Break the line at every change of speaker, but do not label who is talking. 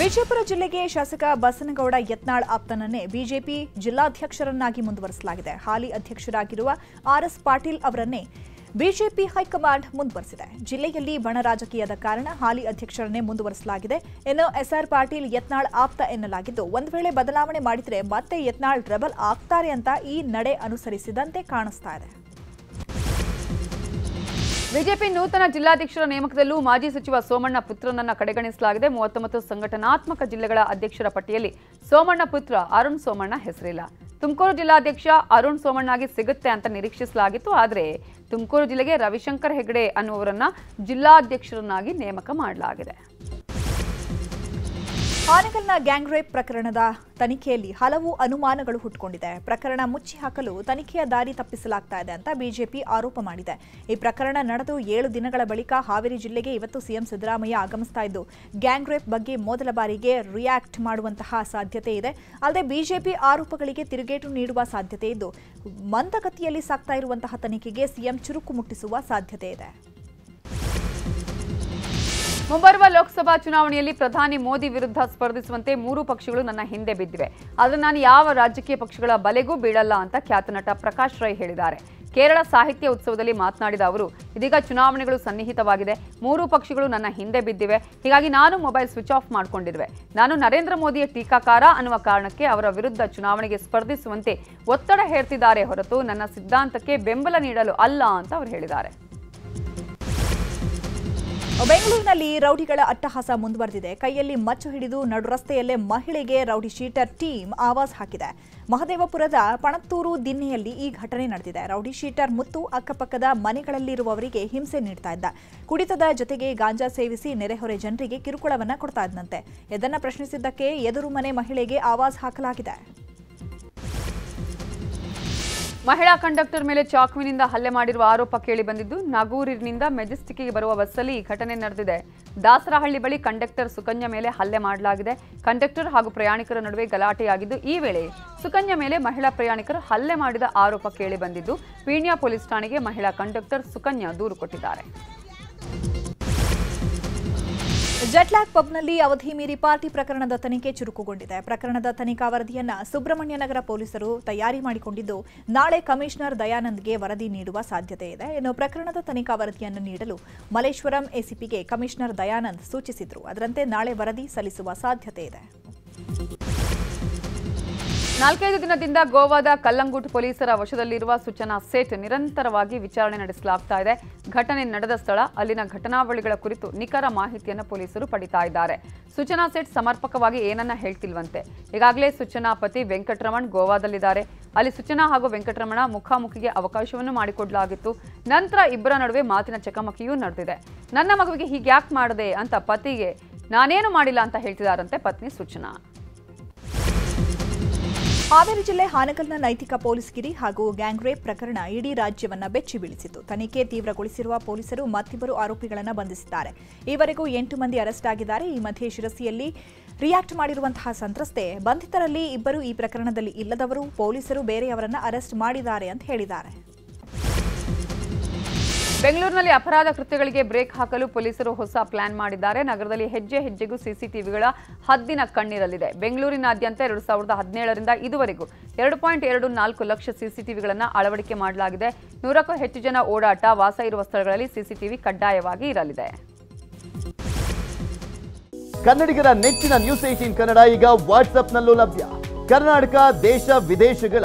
ವಿಜಯಪುರ ಜಿಲ್ಲೆಗೆ ಶಾಸಕ ಬಸನಗೌಡ ಯತ್ನಾಳ್ ಆಪ್ತನನ್ನೇ ಬಿಜೆಪಿ ಜಿಲ್ಲಾಧ್ಯಕ್ಷರನ್ನಾಗಿ ಮುಂದುವರಿಸಲಾಗಿದೆ. ಹಾಲಿ ಅಧ್ಯಕ್ಷರಾಗಿರುವ ಆರ್ಎಸ್ ಪಾಟೀಲ್ ಅವರನ್ನೇ ಬಿಜೆಪಿ ಹೈಕಮಾಂಡ್ ಮುಂದುವರೆಸಿದೆ. ಜಿಲ್ಲೆಯಲ್ಲಿ ಬಣ ರಾಜಕೀಯದ ಕಾರಣ ಹಾಲಿ ಅಧ್ಯಕ್ಷರನ್ನೇ ಮುಂದುವರೆಸಲಾಗಿದೆ ಇನ್ನು ಎಸ್ಆರ್ ಪಾಟೀಲ್ ಯತ್ನಾಳ್ ಆಪ್ತ ಎನ್ನಲಾಗಿದ್ದು, ಒಂದು ವೇಳೆ ಬದಲಾವಣೆ ಮಾಡಿದರೆ ಮತ್ತೆ ಯತ್ನಾಳ್ ರೆಬಲ್ ಆಗ್ತಾರೆ ಅಂತ ಈ ನಡೆ ಅನುಸರಿಸಿದಂತೆ ಕಾಣಿಸ್ತಾ ಇದೆ.
ಬಿಜೆಪಿ ನೂತನ ಜಿಲ್ಲಾಧ್ಯಕ್ಷರ ನೇಮಕದಲ್ಲೂ ಮಾಜಿ ಸಚಿವ ಸೋಮಣ್ಣ ಪುತ್ರನನ್ನ ಕಡೆಗಣಿಸಲಾಗಿದೆ. ಮೂವತ್ತೊಂಬತ್ತು ಸಂಘಟನಾತ್ಮಕ ಜಿಲ್ಲೆಗಳ ಅಧ್ಯಕ್ಷರ ಪಟ್ಟಿಯಲ್ಲಿ ಸೋಮಣ್ಣ ಪುತ್ರ ಅರುಣ್ ಸೋಮಣ್ಣ ಹೆಸರಿಲ್ಲ. ತುಮಕೂರು ಜಿಲ್ಲಾಧ್ಯಕ್ಷ ಅರುಣ್ ಸೋಮಣ್ಣಗೆ ಸಿಗುತ್ತೆ ಅಂತ ನಿರೀಕ್ಷಿಸಲಾಗಿತ್ತು. ಆದರೆ ತುಮಕೂರು ಜಿಲ್ಲೆಗೆ ರವಿಶಂಕರ್ ಹೆಗಡೆ ಅನ್ನುವರನ್ನ ಜಿಲ್ಲಾಧ್ಯಕ್ಷರನ್ನಾಗಿ ನೇಮಕ ಮಾಡಲಾಗಿದೆ.
ಹಾನಗಲ್ನ ಗ್ಯಾಂಗ್ ರೇಪ್ ಪ್ರಕರಣದ ತನಿಖೆಯಲ್ಲಿ ಹಲವು ಅನುಮಾನಗಳು ಹುಟ್ಟುಕೊಂಡಿದೆ ಪ್ರಕರಣ ಮುಚ್ಚಿ ಹಾಕಲು ತನಿಖೆಯ ದಾರಿ ತಪ್ಪಿಸಲಾಗ್ತಾ ಇದೆ ಅಂತ ಬಿಜೆಪಿ ಆರೋಪ ಮಾಡಿದೆ. ಈ ಪ್ರಕರಣ ನಡೆದು ಏಳು ದಿನಗಳ ಬಳಿಕ ಹಾವೇರಿ ಜಿಲ್ಲೆಗೆ ಇವತ್ತು ಸಿಎಂ ಸಿದ್ದರಾಮಯ್ಯ ಆಗಮಿಸ್ತಾ ಇದ್ದು ಗ್ಯಾಂಗ್ ರೇಪ್ ಬಗ್ಗೆ ಮೊದಲ ಬಾರಿಗೆ ರಿಯಾಕ್ಟ್ ಮಾಡುವಂತಹ ಸಾಧ್ಯತೆ ಇದೆ. ಅಲ್ಲದೆ ಬಿಜೆಪಿ ಆರೋಪಗಳಿಗೆ ತಿರುಗೇಟು ನೀಡುವ ಸಾಧ್ಯತೆ ಇದ್ದು, ಮಂದಗತಿಯಲ್ಲಿ ಸಾಗ್ತಾ ಇರುವಂತಹ ತನಿಖೆಗೆ ಸಿಎಂ ಚುರುಕು ಮುಟ್ಟಿಸುವ ಸಾಧ್ಯತೆ ಇದೆ.
ಮುಂಬರುವ ಲೋಕಸಭಾ ಚುನಾವಣೆಯಲ್ಲಿ ಪ್ರಧಾನಿ ಮೋದಿ ವಿರುದ್ಧ ಸ್ಪರ್ಧಿಸುವಂತೆ ಮೂರು ಪಕ್ಷಗಳು ನನ್ನ ಹಿಂದೆ ಬಿದ್ದಿವೆ. ಆದರೆ ನಾನು ಯಾವ ರಾಜಕೀಯ ಪಕ್ಷಗಳ ಬಲೆಗೂ ಬೀಳಲ್ಲ ಅಂತ ಖ್ಯಾತ ನಟ ಪ್ರಕಾಶ್ ರೈ ಹೇಳಿದ್ದಾರೆ. ಕೇರಳ ಸಾಹಿತ್ಯ ಉತ್ಸವದಲ್ಲಿ ಮಾತನಾಡಿದ ಅವರು, ಇದೀಗ ಚುನಾವಣೆಗಳು ಸನ್ನಿಹಿತವಾಗಿದೆ. ಮೂರು ಪಕ್ಷಗಳು ನನ್ನ ಹಿಂದೆ ಬಿದ್ದಿವೆ. ಹೀಗಾಗಿ ನಾನು ಮೊಬೈಲ್ ಸ್ವಿಚ್ ಆಫ್ ಮಾಡಿಕೊಂಡಿರುವೆ. ನಾನು ನರೇಂದ್ರ ಮೋದಿಯ ಟೀಕಾಕಾರ ಅನ್ನುವ ಕಾರಣಕ್ಕೆ ಅವರ ವಿರುದ್ಧ ಚುನಾವಣೆಗೆ ಸ್ಪರ್ಧಿಸುವಂತೆ ಒತ್ತಡ ಹೇರ್ತಿದ್ದಾರೆ ಹೊರತು ನನ್ನ ಸಿದ್ಧಾಂತಕ್ಕೆ ಬೆಂಬಲ ನೀಡಲು ಅಲ್ಲ ಅಂತ ಅವರು ಹೇಳಿದ್ದಾರೆ.
ಬೆಂಗಳೂರಿನಲ್ಲಿ ರೌಡಿಗಳ ಅಟ್ಟಹಾಸ ಮುಂದುವರೆದಿದೆ. ಕೈಯಲ್ಲಿ ಮಚ್ಚು ಹಿಡಿದು ನಡು ರಸ್ತೆಯಲ್ಲೇ ಮಹಿಳೆಗೆ ರೌಡಿ ಶೀಟರ್ ಟೀಮ್ ಆವಾಜ್ ಹಾಕಿದೆ. ಮಹದೇವಪುರದ ಪಣತ್ತೂರು ದಿನ್ನೆಯಲ್ಲಿ ಈ ಘಟನೆ ನಡೆದಿದೆ. ರೌಡಿ ಶೀಟರ್ ಮುತ್ತು ಅಕ್ಕಪಕ್ಕದ ಮನೆಗಳಲ್ಲಿರುವವರಿಗೆ ಹಿಂಸೆ ನೀಡ್ತಾ ಇದ್ದ. ಕುಡಿತದ ಜೊತೆಗೆ ಗಾಂಜಾ ಸೇವಿಸಿ ನೆರೆಹೊರೆ ಜನರಿಗೆ ಕಿರುಕುಳವನ್ನ ಕೊಡ್ತಾ ಇದ್ದಂತೆ ಇದನ್ನ ಪ್ರಶ್ನಿಸಿದ್ದಕ್ಕೆ ಎದುರು ಮನೆ ಮಹಿಳೆಗೆ ಆವಾಜ್ ಹಾಕಲಾಗಿದೆ.
ಮಹಿಳಾ ಕಂಡಕ್ಟರ್ ಮೇಲೆ ಚಾಕುವಿನಿಂದ ಹಲ್ಲೆ ಮಾಡಿರುವ ಆರೋಪ ಕೇಳಿ ಬಂದಿದ್ದು, ನಾಗೂರಿನಿಂದ ಮೆಜೆಸ್ಟಿಕ್ಗೆ ಬರುವ ಬಸ್ಸಲ್ಲಿ ಈ ಘಟನೆ ನಡೆದಿದೆ. ದಾಸರಹಳ್ಳಿ ಬಳಿ ಕಂಡಕ್ಟರ್ ಸುಕನ್ಯಾ ಮೇಲೆ ಹಲ್ಲೆ ಮಾಡಲಾಗಿದೆ. ಕಂಡಕ್ಟರ್ ಹಾಗೂ ಪ್ರಯಾಣಿಕರ ನಡುವೆ ಗಲಾಟೆಯಾಗಿದ್ದು, ಈ ವೇಳೆ ಸುಕನ್ಯಾ ಮೇಲೆ ಮಹಿಳಾ ಪ್ರಯಾಣಿಕರು ಹಲ್ಲೆ ಮಾಡಿದ ಆರೋಪ ಕೇಳಿ ಬಂದಿದ್ದು, ಪೀಣ್ಯ ಪೊಲೀಸ್ ಠಾಣೆಗೆ ಮಹಿಳಾ ಕಂಡಕ್ಟರ್ ಸುಕನ್ಯಾ ದೂರು ಕೊಟ್ಟಿದ್ದಾರೆ.
ಜಟ್ಲಾಕ್ ಪಬ್ನಲ್ಲಿ ಅವಧಿ ಮೀರಿ ಪಾರ್ಟಿ ಪ್ರಕರಣದ ತನಿಖೆ ಚುರುಕುಗೊಂಡಿದೆ. ಪ್ರಕರಣದ ತನಿಖಾ ವರದಿಯನ್ನ ಸುಬ್ರಹ್ಮಣ್ಯ ನಗರ ಪೊಲೀಸರು ತಯಾರಿ ಮಾಡಿಕೊಂಡಿದ್ದು, ನಾಳೆ ಕಮಿಷನರ್ ದಯಾನಂದ್ಗೆ ವರದಿ ನೀಡುವ ಸಾಧ್ಯತೆ ಇದೆ. ಇನ್ನು ಪ್ರಕರಣದ ತನಿಖಾ ವರದಿಯನ್ನು ನೀಡಲು ಮಲೇಶ್ವರಂ ಎಸಿಪಿಗೆ ಕಮಿಷನರ್ ದಯಾನಂದ್ ಸೂಚಿಸಿದ್ರು. ಅದರಂತೆ ನಾಳೆ ವರದಿ ಸಲ್ಲಿಸುವ ಸಾಧ್ಯತೆ ಇದೆ.
ನಾಲ್ಕೈದು ದಿನದಿಂದ ಗೋವಾದ ಕಲ್ಲಂಗುಟ್ ಪೊಲೀಸರ ವಶದಲ್ಲಿರುವ ಸೂಚನಾ ಸೇಟ್ ನಿರಂತರವಾಗಿ ವಿಚಾರಣೆ ನಡೆಸಲಾಗ್ತಾ ಇದೆ. ಘಟನೆ ನಡೆದ ಸ್ಥಳ, ಅಲ್ಲಿನ ಘಟನಾವಳಿಗಳ ಕುರಿತು ನಿಖರ ಮಾಹಿತಿಯನ್ನು ಪೊಲೀಸರು ಪಡಿತಾ ಇದ್ದಾರೆ. ಸೂಚನಾ ಸೇಟ್ ಸಮರ್ಪಕವಾಗಿ ಏನನ್ನ ಹೇಳ್ತಿಲ್ವಂತೆ. ಈಗಾಗಲೇ ಸೂಚನಾ ಪತಿ ವೆಂಕಟರಮಣ್ ಗೋವಾದಲ್ಲಿದ್ದಾರೆ. ಅಲ್ಲಿ ಸೂಚನಾ ಹಾಗೂ ವೆಂಕಟರಮಣ ಮುಖಾಮುಖಿಗೆ ಅವಕಾಶವನ್ನು ಮಾಡಿಕೊಡಲಾಗಿತ್ತು. ನಂತರ ಇಬ್ಬರ ನಡುವೆ ಮಾತಿನ ಚಕಮಕಿಯೂ ನಡೆದಿದೆ. ನನ್ನ ಮಗುವಿಗೆ ಹೀಗ್ಯಾಕ್ ಮಾಡದೆ ಅಂತ ಪತಿಗೆ ನಾನೇನು ಮಾಡಿಲ್ಲ ಅಂತ ಹೇಳ್ತಿದಾರಂತೆ ಪತ್ನಿ ಸೂಚನಾ.
ಹಾವೇರಿ ಜಿಲ್ಲೆ ಹಾನಗಲ್ನ ನೈತಿಕ ಪೊಲೀಸ್ ಗಿರಿ ಹಾಗೂ ಗ್ಯಾಂಗ್ ರೇಪ್ ಪ್ರಕರಣ ಇಡೀ ರಾಜ್ಯವನ್ನ ಬೆಚ್ಚಿ ಬೀಳಿಸಿತು ತನಿಖೆ ತೀವ್ರಗೊಳಿಸಿರುವ ಪೊಲೀಸರು ಮತ್ತಿಬ್ಬರು ಆರೋಪಿಗಳನ್ನು ಬಂಧಿಸಿದ್ದಾರೆ. ಈವರೆಗೂ ಎಂಟು ಮಂದಿ ಅರೆಸ್ಟ್ ಆಗಿದ್ದಾರೆ. ಈ ಮಧ್ಯೆ ಶಿರಸಿಯಲ್ಲಿ ರಿಯಾಕ್ಟ್ ಮಾಡಿರುವಂತಹ ಸಂತ್ರಸ್ತೆ ಬಂಧಿತರಲ್ಲಿ ಇಬ್ಬರು ಈ ಪ್ರಕರಣದಲ್ಲಿ ಇಲ್ಲದವರು ಪೊಲೀಸರು ಬೇರೆಯವರನ್ನ ಅರೆಸ್ಟ್ ಮಾಡಿದ್ದಾರೆ ಅಂತ ಹೇಳಿದ್ದಾರೆ.
ಬೆಂಗಳೂರಿನಲ್ಲಿ ಅಪರಾಧ ಕೃತ್ಯಗಳಿಗೆ ಬ್ರೇಕ್ ಹಾಕಲು ಪೊಲೀಸರು ಹೊಸ ಪ್ಲಾನ್ ಮಾಡಿದ್ದಾರೆ. ನಗರದಲ್ಲಿ ಹೆಜ್ಜೆ ಹೆಜ್ಜೆಗೂ ಸಿಸಿಟಿವಿಗಳ ಹದ್ದಿನ ಕಣ್ಣಿರಲಿದೆ ಬೆಂಗಳೂರಿನಾದ್ಯಂತ ಎರಡು ಸಾವಿರದ ಹದಿನೇಳರಿಂದ ಇದುವರೆಗೂ ಎರಡು ಪಾಯಿಂಟ್ ಎರಡು ನಾಲ್ಕು ಲಕ್ಷ ಸಿಸಿಟಿವಿಗಳನ್ನು ಅಳವಡಿಕೆ ಮಾಡಲಾಗಿದೆ. ನೂರಕ್ಕೂ ಹೆಚ್ಚು ಜನ ಓಡಾಟ, ವಾಸ ಇರುವ ಸ್ಥಳಗಳಲ್ಲಿ ಸಿಸಿಟಿವಿ ಕಡ್ಡಾಯವಾಗಿ ಇರಲಿದೆ.
ಕನ್ನಡಿಗರ ನೆಚ್ಚಿನ ನ್ಯೂಸ್ ಏಟೀನ್ ಕನ್ನಡ ಈಗ ವಾಟ್ಸ್ಆಪ್ನಲ್ಲೂ ಲಭ್ಯ. ಕರ್ನಾಟಕ, ದೇಶ, ವಿದೇಶಗಳ